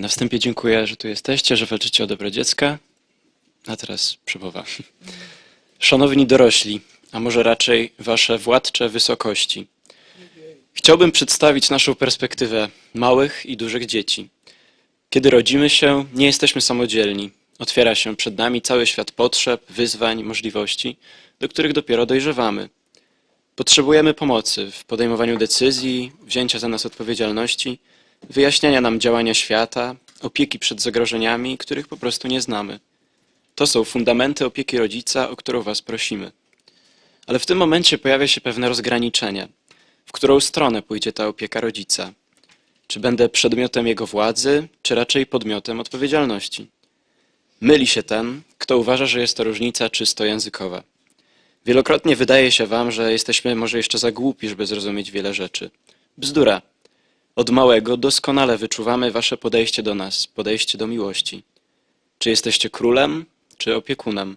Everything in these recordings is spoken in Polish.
Na wstępie dziękuję, że tu jesteście, że walczycie o dobro dziecka. A teraz przemowa. Szanowni dorośli, a może raczej wasze władcze wysokości. Chciałbym przedstawić naszą perspektywę małych i dużych dzieci. Kiedy rodzimy się, nie jesteśmy samodzielni. Otwiera się przed nami cały świat potrzeb, wyzwań, możliwości, do których dopiero dojrzewamy. Potrzebujemy pomocy w podejmowaniu decyzji, wzięcia za nas odpowiedzialności, wyjaśniania nam działania świata, opieki przed zagrożeniami, których po prostu nie znamy. To są fundamenty opieki rodzica, o którą Was prosimy. Ale w tym momencie pojawia się pewne rozgraniczenie. W którą stronę pójdzie ta opieka rodzica? Czy będę przedmiotem jego władzy, czy raczej podmiotem odpowiedzialności? Myli się ten, kto uważa, że jest to różnica czysto językowa. Wielokrotnie wydaje się Wam, że jesteśmy może jeszcze za głupi, żeby zrozumieć wiele rzeczy. Bzdura. Od małego doskonale wyczuwamy Wasze podejście do nas, podejście do miłości. Czy jesteście królem, czy opiekunem,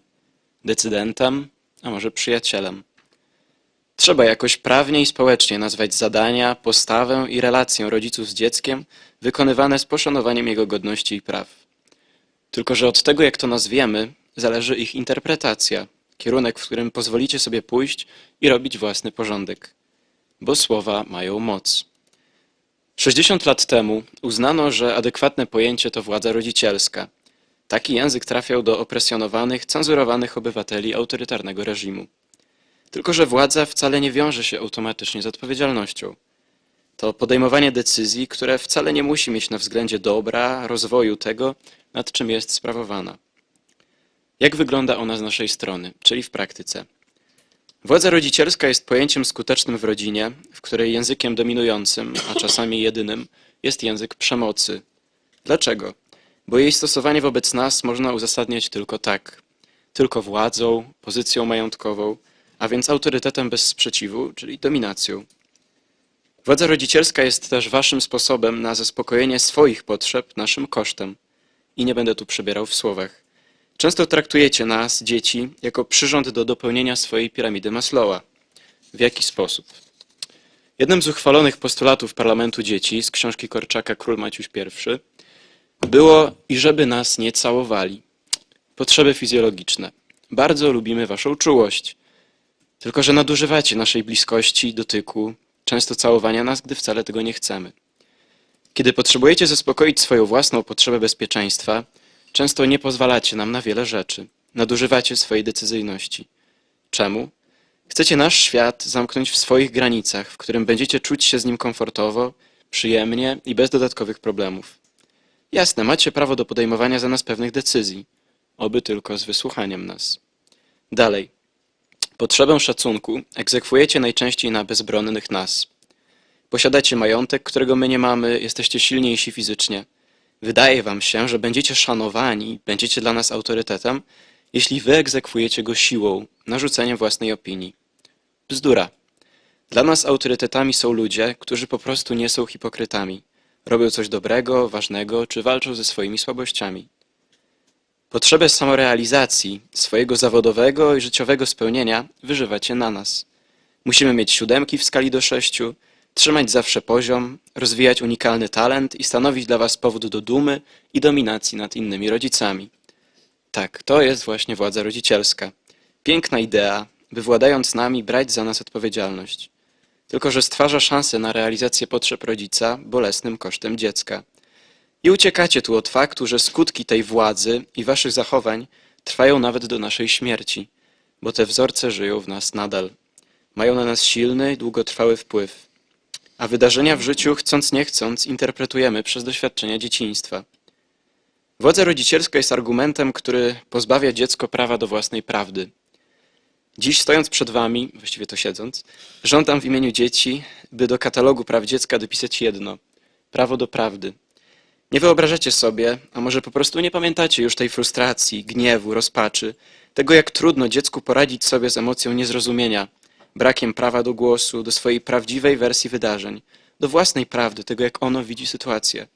decydentem, a może przyjacielem? Trzeba jakoś prawnie i społecznie nazwać zadania, postawę i relację rodziców z dzieckiem wykonywane z poszanowaniem jego godności i praw. Tylko, że od tego, jak to nazwiemy, zależy ich interpretacja, kierunek, w którym pozwolicie sobie pójść i robić własny porządek. Bo słowa mają moc. 60 lat temu uznano, że adekwatne pojęcie to władza rodzicielska. Taki język trafiał do opresjonowanych, cenzurowanych obywateli autorytarnego reżimu. Tylko, że władza wcale nie wiąże się automatycznie z odpowiedzialnością. To podejmowanie decyzji, które wcale nie musi mieć na względzie dobra, rozwoju tego, nad czym jest sprawowana. Jak wygląda ona z naszej strony, czyli w praktyce? Władza rodzicielska jest pojęciem skutecznym w rodzinie, w której językiem dominującym, a czasami jedynym, jest język przemocy. Dlaczego? Bo jej stosowanie wobec nas można uzasadniać tylko tak. Tylko władzą, pozycją majątkową, a więc autorytetem bez sprzeciwu, czyli dominacją. Władza rodzicielska jest też waszym sposobem na zaspokojenie swoich potrzeb naszym kosztem. I nie będę tu przebierał w słowach. Często traktujecie nas, dzieci, jako przyrząd do dopełnienia swojej piramidy Maslowa. W jaki sposób? Jednym z uchwalonych postulatów Parlamentu Dzieci z książki Korczaka Król Maciuś I było i żeby nas nie całowali. Potrzeby fizjologiczne. Bardzo lubimy waszą czułość. Tylko, że nadużywacie naszej bliskości, dotyku, często całowania nas, gdy wcale tego nie chcemy. Kiedy potrzebujecie zaspokoić swoją własną potrzebę bezpieczeństwa, często nie pozwalacie nam na wiele rzeczy. Nadużywacie swojej decyzyjności. Czemu? Chcecie nasz świat zamknąć w swoich granicach, w którym będziecie czuć się z nim komfortowo, przyjemnie i bez dodatkowych problemów. Jasne, macie prawo do podejmowania za nas pewnych decyzji, oby tylko z wysłuchaniem nas. Dalej. Potrzebę szacunku egzekwujecie najczęściej na bezbronnych nas. Posiadacie majątek, którego my nie mamy, jesteście silniejsi fizycznie. Wydaje wam się, że będziecie szanowani, będziecie dla nas autorytetem, jeśli wy egzekwujecie go siłą, narzuceniem własnej opinii. Bzdura. Dla nas autorytetami są ludzie, którzy po prostu nie są hipokrytami. Robią coś dobrego, ważnego, czy walczą ze swoimi słabościami. Potrzebę samorealizacji, swojego zawodowego i życiowego spełnienia wyżywacie na nas. Musimy mieć siódemki w skali do sześciu, trzymać zawsze poziom, rozwijać unikalny talent i stanowić dla Was powód do dumy i dominacji nad innymi rodzicami. Tak, to jest właśnie władza rodzicielska. Piękna idea, by władając nami brać za nas odpowiedzialność. Tylko, że stwarza szansę na realizację potrzeb rodzica bolesnym kosztem dziecka. I uciekacie tu od faktu, że skutki tej władzy i waszych zachowań trwają nawet do naszej śmierci, bo te wzorce żyją w nas nadal. Mają na nas silny długotrwały wpływ. A wydarzenia w życiu, chcąc nie chcąc, interpretujemy przez doświadczenia dzieciństwa. Władza rodzicielska jest argumentem, który pozbawia dziecko prawa do własnej prawdy. Dziś stojąc przed wami, właściwie to siedząc, żądam w imieniu dzieci, by do katalogu praw dziecka dopisać jedno prawo do prawdy. Nie wyobrażacie sobie, a może po prostu nie pamiętacie już tej frustracji, gniewu, rozpaczy, tego jak trudno dziecku poradzić sobie z emocją niezrozumienia, brakiem prawa do głosu, do swojej prawdziwej wersji wydarzeń, do własnej prawdy, tego jak ono widzi sytuację.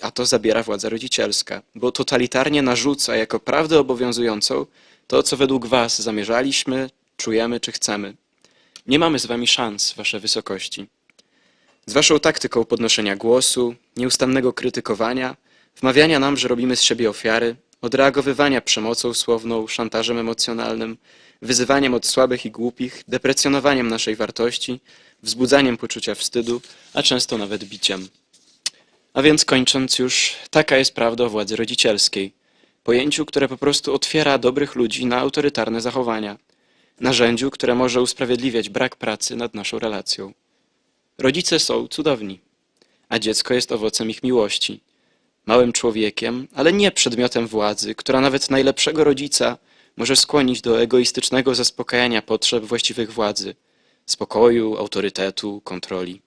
A to zabiera władza rodzicielska, bo totalitarnie narzuca jako prawdę obowiązującą to, co według was zamierzaliśmy, czujemy czy chcemy. Nie mamy z wami szans, wasze wysokości. Z waszą taktyką podnoszenia głosu, nieustannego krytykowania, wmawiania nam, że robimy z siebie ofiary, odreagowywania przemocą słowną, szantażem emocjonalnym, wyzywaniem od słabych i głupich, deprecjonowaniem naszej wartości, wzbudzaniem poczucia wstydu, a często nawet biciem. A więc kończąc już, taka jest prawda o władzy rodzicielskiej. Pojęciu, które po prostu otwiera dobrych ludzi na autorytarne zachowania. Narzędziu, które może usprawiedliwiać brak pracy nad naszą relacją. Rodzice są cudowni, a dziecko jest owocem ich miłości. Małym człowiekiem, ale nie przedmiotem władzy, która nawet najlepszego rodzica może skłonić do egoistycznego zaspokajania potrzeb właściwych władzy, spokoju, autorytetu, kontroli.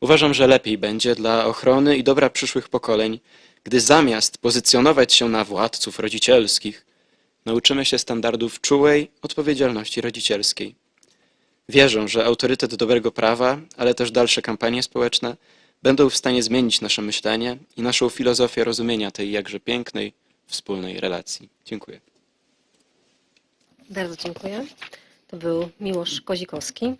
Uważam, że lepiej będzie dla ochrony i dobra przyszłych pokoleń, gdy zamiast pozycjonować się na władców rodzicielskich, nauczymy się standardów czułej odpowiedzialności rodzicielskiej. Wierzę, że autorytet dobrego prawa, ale też dalsze kampanie społeczne będą w stanie zmienić nasze myślenie i naszą filozofię rozumienia tej jakże pięknej, wspólnej relacji. Dziękuję. Bardzo dziękuję. To był Miłosz Kozikowski.